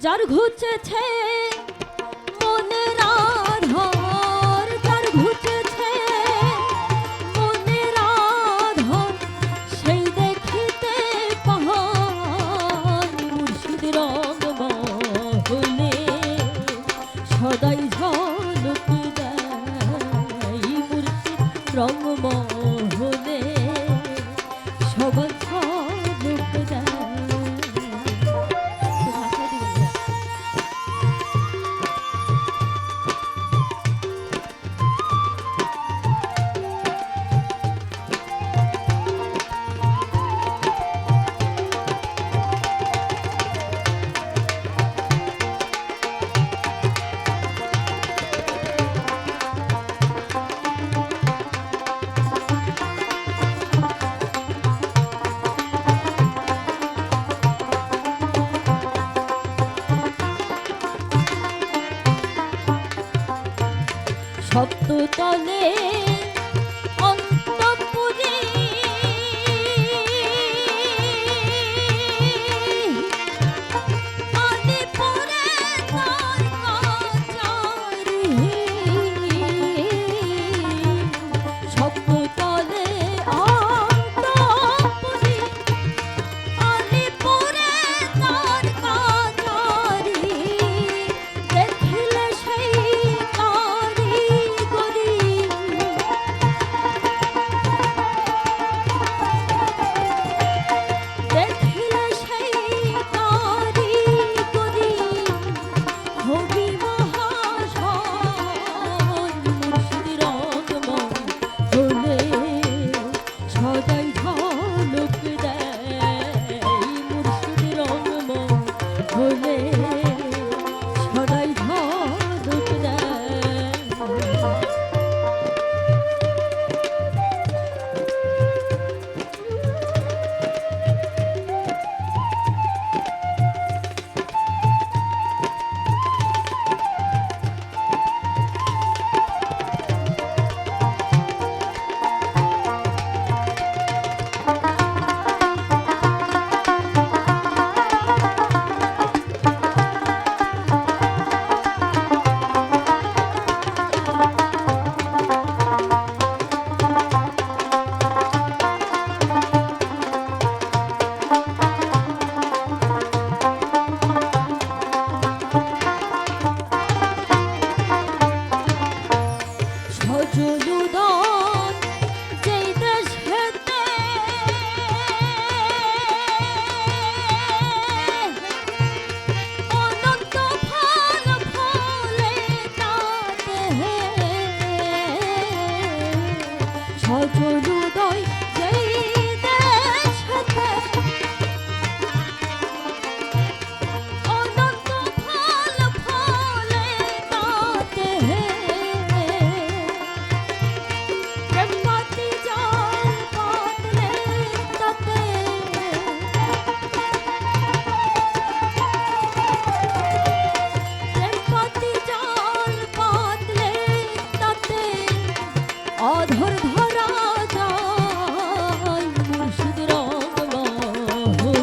যার ঘুচেছে সপ্ত তলে Ooh.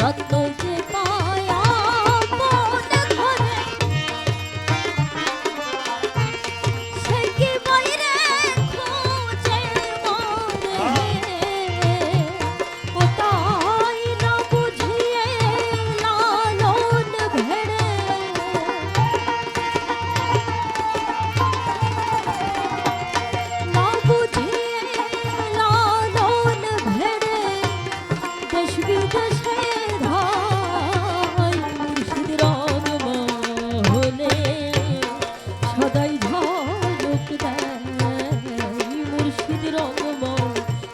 not going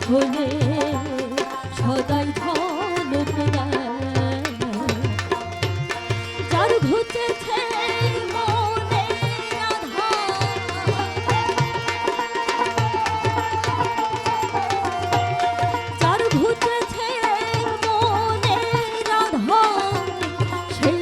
হলে সদাই ধন যার ঘুচেছে যার ঘুচেছে মনে রাধা সেই